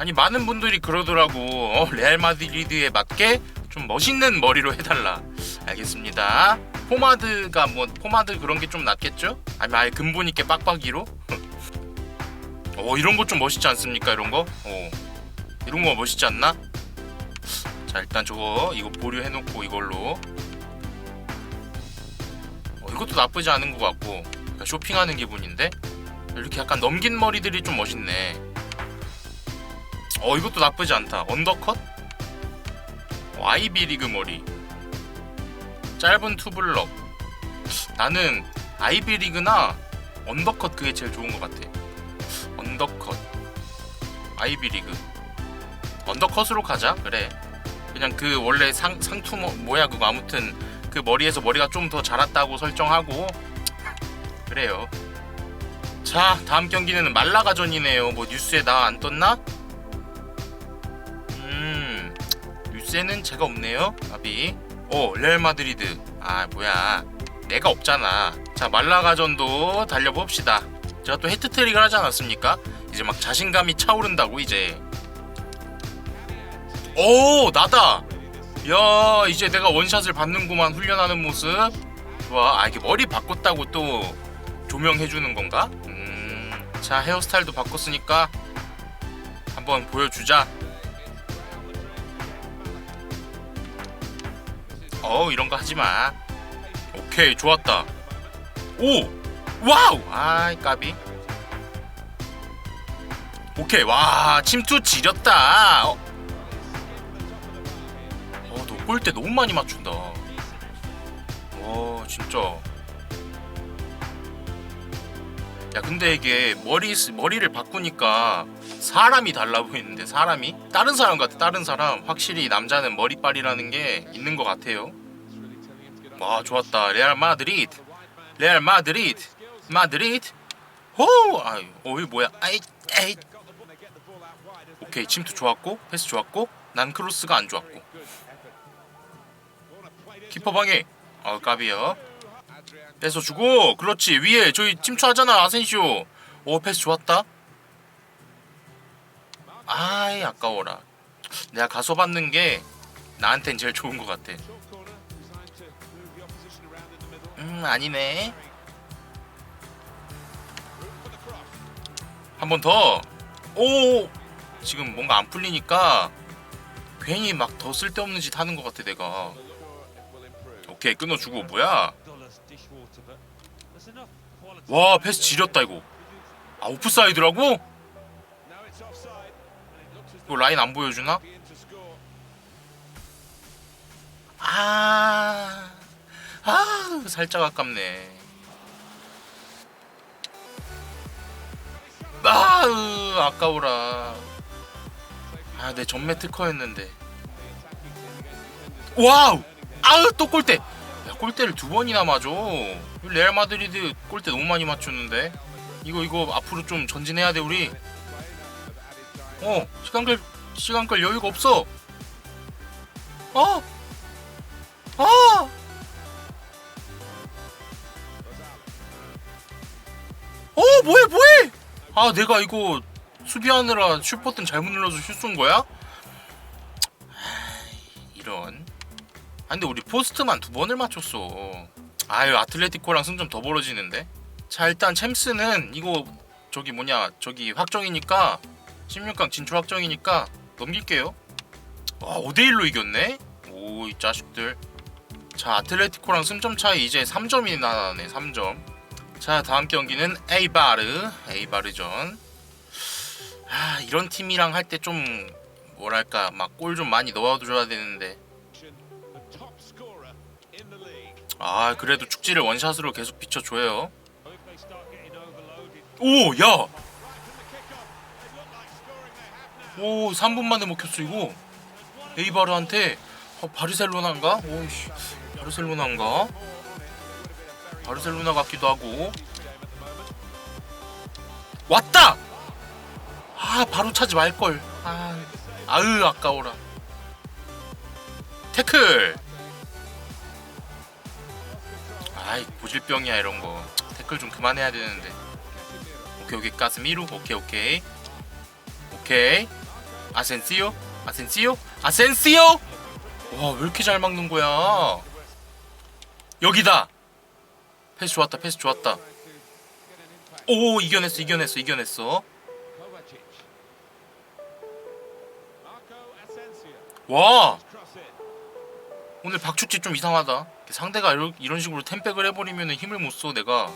아니 많은 분들이 그러더라고 어, 레알 마드리드에 맞게 좀 멋있는 머리로 해달라 알겠습니다 포마드가 뭐 포마드 그런 게 좀 낫겠죠? 아니면 아예 근본 있게 빡빡이로? 어 이런 거 좀 멋있지 않습니까 이런 거? 어 이런 거 멋있지 않나? 자 일단 저거 이거 보류해놓고 이걸로 어, 이것도 나쁘지 않은 것 같고 그러니까 쇼핑하는 기분인데 이렇게 약간 넘긴 머리들이 좀 멋있네 어 이것도 나쁘지 않다. 언더컷? 어, 아이비 리그 머리. 짧은 투블럭. 나는 아이비 리그나 언더컷 그게 제일 좋은 것 같아. 언더컷. 아이비 리그. 언더컷으로 가자. 그래. 그냥 그 원래 상, 상투 뭐, 뭐야 그거. 아무튼 그 머리에서 머리가 좀 더 자랐다고 설정하고. 그래요. 자 다음 경기는 말라가전이네요. 뭐 뉴스에 나 안 떴나? 뉴스에는 제가 없네요. 아비. 오 레알 마드리드. 아 뭐야. 내가 없잖아. 자 말라가전도 달려봅시다. 제가 또 헤트트릭을 하지 않았습니까? 이제 막 자신감이 차오른다고 이제. 오 나다. 야 이제 내가 원샷을 받는구만 훈련하는 모습. 좋아. 아 이게 머리 바꿨다고 또 조명해 주는 건가? 음 자 헤어스타일도 바꿨으니까 한번 보여주자 어 이런 거 하지 마. 오케이 좋았다. 오! 와우! 아이 까비. 오케이 와 침투 지렸다. 어, 어, 너 골대 너무 많이 맞춘다. 와, 진짜. 야, 근데 이게 머리 머리를 바꾸니까 사람이 달라 보이는데 사람이 다른 사람 같아. 다른 사람. 확실히 남자는 머리빨이라는 게 있는 것 같아요. 와, 좋았다. 레알 마드리드. 레알 마드리드. 마드리드. 호! 아유, 어, 이 뭐야? 아이, 에이. 오케이, 침투 좋았고, 패스 좋았고, 난 크로스가 안 좋았고. 키퍼 방해. 어 까비요. 뺏어 주고 그렇지 위에 저희 침투하잖아 아센시오. 오 패스 좋았다. 아이 아까워라. 내가 가서 받는 게 나한텐 제일 좋은 것 같아. 음 아니네. 한 번 더. 오 지금 뭔가 안 풀리니까 괜히 막 더 쓸데없는 짓 하는 것 같아 내가. 오케이 끊어주고 뭐야? 와 패스 지렸다 이거. 아 오프사이드라고? 이거 라인 안 보여주나? 아, 아 살짝 아깝네. 아, 아까워라. 아, 내 전매 특허였는데. 와우! 아우 또 골대. 야 골대를 두 번이나 맞아. 레알 마드리드 골대 너무 많이 맞추는데. 이거 이거 앞으로 좀 전진해야 돼 우리. 어 시간 끌 시간 끌 여유가 없어. 어. 어. 어 뭐해 뭐해? 아 내가 이거 수비하느라 슛 버튼 잘못 눌러서 슛쏜 거야? 이런. 아 근데 우리 포스트만 두 번을 맞췄어. 아유 아틀레티코랑 승점 더 벌어지는데. 자 일단 챔스는 이거 저기 뭐냐 저기 확정이니까 16강 진출 확정이니까 넘길게요. 와 5대1로 이겼네. 오 이 자식들. 자 아틀레티코랑 승점 차이 이제 3점이 나네 3점. 자 다음 경기는 에이바르 에이바르전. 아 이런 팀이랑 할 때 좀 뭐랄까 막 골 좀 많이 넣어줘야 되는데 아 그래도 축지를 원샷으로 계속 비춰줘요 오 야! 오 3분 만에 먹혔어 이거. 에이바르한테 어, 바르셀로나인가? 오씨 바르셀로나인가? 바르셀로나 같기도 하고. 왔다! 아 바로 차지 말걸. 아, 아으 아까워라. 태클! 아이 고질병이야 이런 거. 태클 좀 그만해야 되는데. 오케이 오케이. 가스미루 오케이 오케이 오케이. 아센시오? 아센시오? 아센시오? 와 왜 이렇게 잘 막는 거야? 여기다! 패스 좋았다 패스 좋았다. 오 이겨냈어 이겨냈어 이겨냈어. 와! 오늘 박축지 좀 이상하다. 상대가 이런, 식으로 템백을 해버리면 힘을 못 써 내가.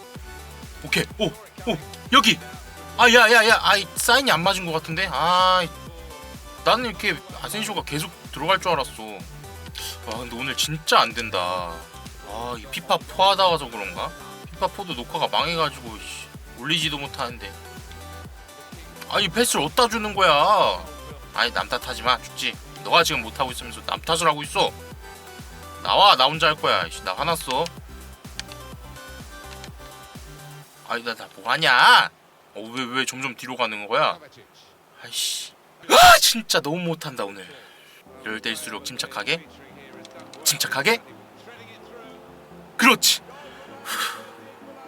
오케이. 오 오 여기 아 야 야 야 아이 사인이 안 맞은 것 같은데? 아 나는 이렇게 아센쇼가 계속 들어갈 줄 알았어. 와 근데 오늘 진짜 안 된다. 와이 피파 포하다 와서 그런가? 피파 포도 녹화가 망해가지고 씨, 올리지도 못하는데. 아니 패스를 어디다 주는 거야? 아니 남 탓하지 마. 죽지. 너가 지금 못하고 있으면서 남 탓을 하고 있어. 나와 나 혼자 할 거야. 씨, 나 화났어. 아니 나 나 뭐하냐 어왜 왜 점점 뒤로 가는 거야? 아이씨. 아 진짜 너무 못한다 오늘. 이럴 때일수록 침착하게? 침착하게? 그렇지.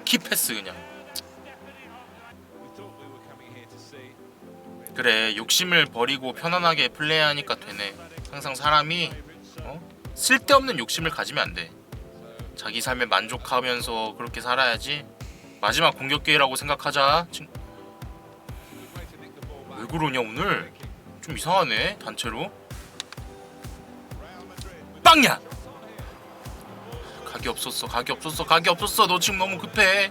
키패스 그냥. 그래 욕심을 버리고 편안하게 플레이하니까 되네. 항상 사람이 어? 쓸데없는 욕심을 가지면 안 돼. 자기 삶에 만족하면서 그렇게 살아야지 마지막 공격 기회라고 생각하자 친- 왜 그러냐 오늘 좀 이상하네 단체로 빵야 각이 없었어 각이 없었어 각이 없었어 너 지금 너무 급해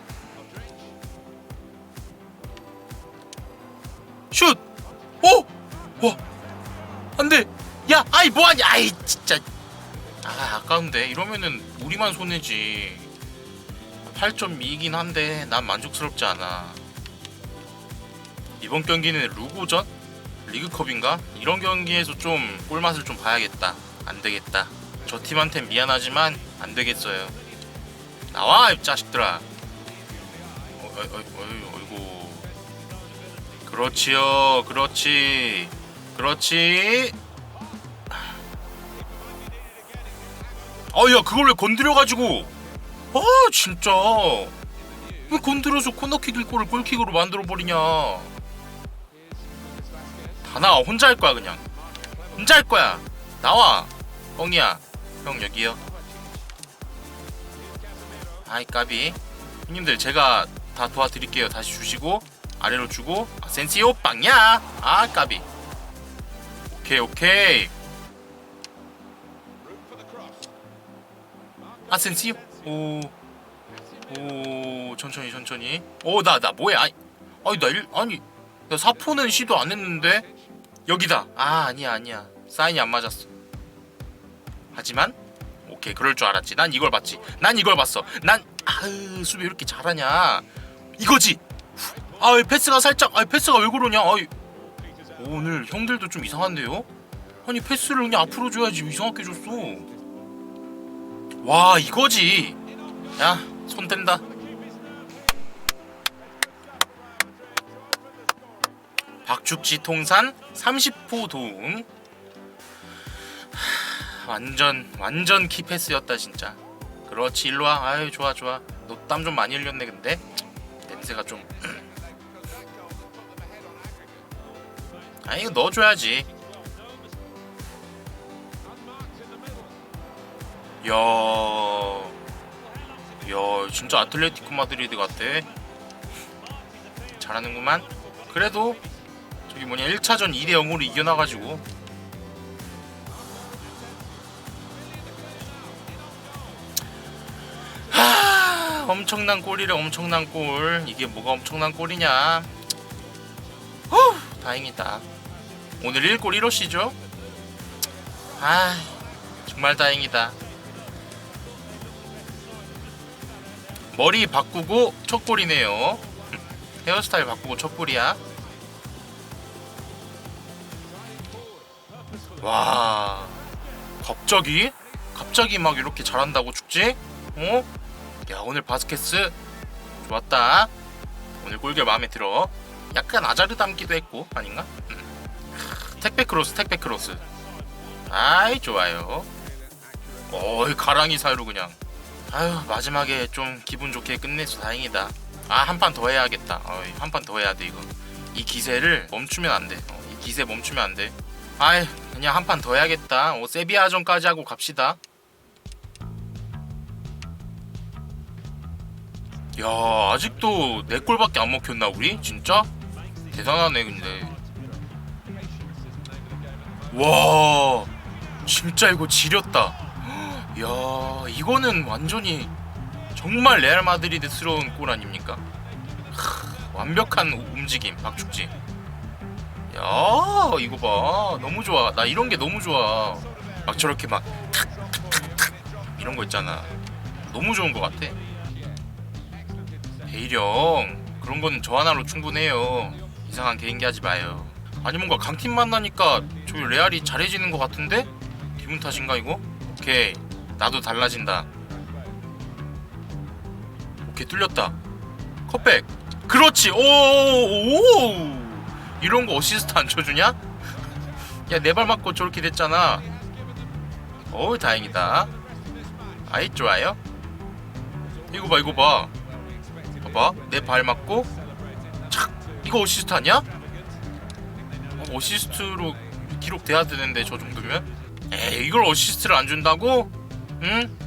슛! 오! 와! 안돼! 야! 아이 뭐하냐! 아이 진짜 아 아까운데 이러면은 우리만 손해지 8.2이긴 한데 난 만족스럽지 않아. 이번 경기는 루고전? 리그컵인가? 이런 경기에서 좀 꿀맛을 좀 봐야겠다. 안 되겠다. 저 팀한텐 미안하지만 안 되겠어요. 나와 이 자식들아. 어, 어, 어, 어, 어이구. 그렇지요 그렇지. 그렇지. 아야 그걸 왜 건드려가지고 아 진짜. 왜 건드려서 코너킥일 거를 골킥으로 만들어 버리냐. 다 나와. 혼자 할 거야 그냥. 혼자 할 거야. 나와. 뻥이야. 형 여기요. 아이 까비. 형님들 제가 다 도와드릴게요. 다시 주시고 아래로 주고. 아, 센시오 빵야. 아 까비. 오케이 오케이. 아 센시오 오, 오 천천히 천천히. 오 나 나 뭐야? 아니 아니 나 일, 아니 나 사포는 시도 안 했는데? 여기다. 아 아니야 아니야. 사인이 안 맞았어. 하지만 오케이 그럴 줄 알았지. 난 이걸 봤지. 난 이걸 봤어. 난 아으 수비 왜 이렇게 잘하냐. 이거지. 아이 패스가 살짝 아이 패스가 왜 그러냐. 아이. 오늘 형들도 좀 이상한데요? 아니 패스를 그냥 앞으로 줘야지. 이상하게 줬어 와 이거지. 야 손 댄다. 박죽지 통산 30호 도움. 하, 완전 완전 키패스였다 진짜. 그렇지 일로와. 아유 좋아 좋아. 너 땀 좀 많이 흘렸네 근데. 냄새가 좀. 아 이거 넣어줘야지 야, 야, 진짜 아틀레티코 마드리드 같아. 잘하는구만. 그래도 저기 뭐냐 1차전 2대 0으로 이겨놔가지고 하, 엄청난 골이래 엄청난 골. 이게 뭐가 엄청난 골이냐? 후, 다행이다. 오늘 1골 1호시죠? 아, 정말 다행이다. 머리 바꾸고 첫 골이네요. 헤어스타일 바꾸고 첫 골이야. 와, 갑자기? 갑자기 막 이렇게 잘한다고 축지? 어? 야 오늘 바스케스 좋았다. 오늘 골결 마음에 들어. 약간 아자르 닮기도 했고 아닌가? 음. 택배 크로스 택배 크로스. 아이 좋아요. 어이 가랑이 사이로 그냥. 아유 마지막에 좀 기분 좋게 끝내서 다행이다. 아 한 판 더 해야겠다. 어이 한판 더 해야 돼 이거. 이 기세를 멈추면 안 돼. 어, 이 기세 멈추면 안 돼. 아이 그냥 한 판 더 해야겠다 어, 세비야전까지 하고 갑시다 야 아직도 네 골밖에 안 먹혔나 우리? 진짜? 대단하네 근데 와 진짜 이거 지렸다 야 이거는 완전히 정말 레알 마드리드스러운 골 아닙니까? 하, 완벽한 움직임 박축지. 야 이거 봐. 너무 좋아. 나 이런 게 너무 좋아. 막 저렇게 막 탁탁탁탁. 이런 거 있잖아. 너무 좋은 것 같아. 대일형 그런 건 저 하나로 충분해요. 이상한 개인기 하지 마요. 아니 뭔가 강팀 만나니까 저기 레알이 잘해지는 것 같은데? 기분 탓인가 이거? 오케이 나도 달라진다. 오케이 뚫렸다. 컷백. 그렇지. 오오 이런 거 어시스트 안 쳐주냐? 야 내 발 맞고 저렇게 됐잖아. 어우 다행이다. 아이 좋아요. 이거 봐 이거 봐. 봐봐. 내 발 맞고. 착! 이거 어시스트 아니야? 어, 어시스트로 기록돼야 되는데 저 정도면? 에이 이걸 어시스트를 안 준다고? 응?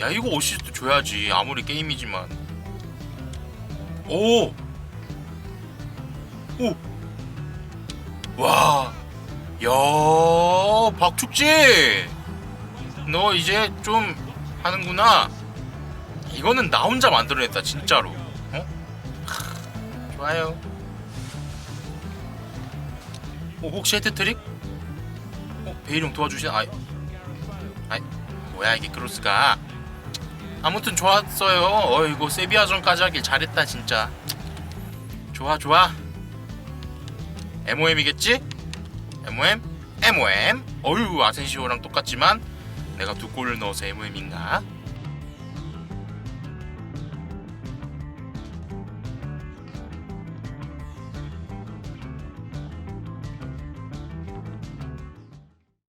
야 이거 어시스트 줘야지 아무리 게임이지만 오! 오! 와! 야 박축지! 너 이제 좀 하는구나 이거는 나 혼자 만들어냈다 진짜로 어? 하, 좋아요 어, 혹시 헤트트릭? 어, 베일용 도와주신 아이 아이 뭐야 이게 크로스가 아무튼 좋았어요 어이구 세비야전까지 하길 잘했다 진짜 좋아 좋아 MOM이겠지? MOM? MOM? 어휴 아센시오랑 똑같지만 내가 두 골을 넣어서 MOM인가?